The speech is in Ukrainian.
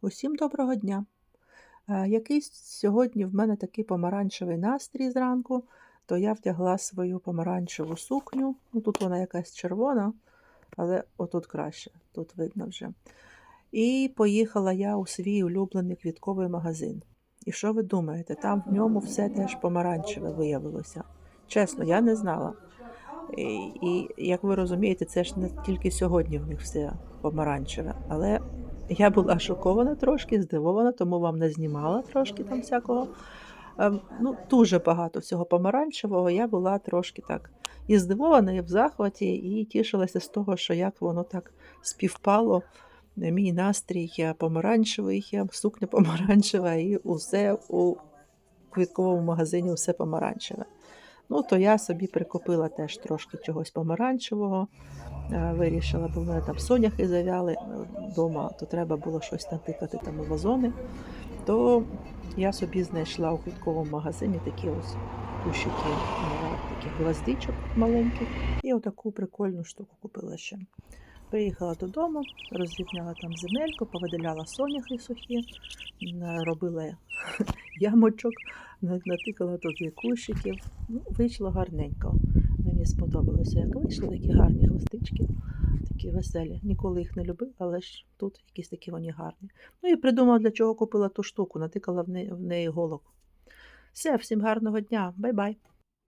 Усім доброго дня! Е, Якийсь сьогодні в мене такий помаранчевий настрій зранку, то я вдягла свою помаранчеву сукню. Ну, тут вона якась червона, але отут краще, тут видно вже. І поїхала я у свій улюблений квітковий магазин. І що ви думаєте? Там в ньому все теж помаранчеве виявилося. Чесно, я не знала. І, і як ви розумієте, це ж не тільки сьогодні в них все помаранчеве, але я була шокована трошки, здивована, тому вам не знімала трошки там всякого. Ем, Ну, дуже багато всього помаранчевого. Я була трошки так і здивована, і в захваті, і тішилася з того, що як воно так співпало. Мій настрій помаранчевий, сукня помаранчева, і усе у квітковому магазині все помаранчеве. Ну, то я собі прикупила теж трошки чогось помаранчевого. Е, Вирішила, бо в мене там соняхи завяли вдома, то треба було щось натикати там у вазони. То я собі знайшла у квітковому магазині такі ось кущики е, таких гвоздичок маленьких. І отаку прикольну штуку купила ще. Приїхала додому, розрівняла там земельку, повиделяла соняхи сухі, робила ямочок, на- натикала туди кущиків. Ну, вийшло гарненько. Мені сподобалося, як вийшли такі гарні гвоздички, такі веселі. Ніколи їх не любила, але ж тут якісь такі вони гарні. Ну і придумала, для чого купила ту штуку, натикала в неї голок. Все, всім гарного дня, бай-бай.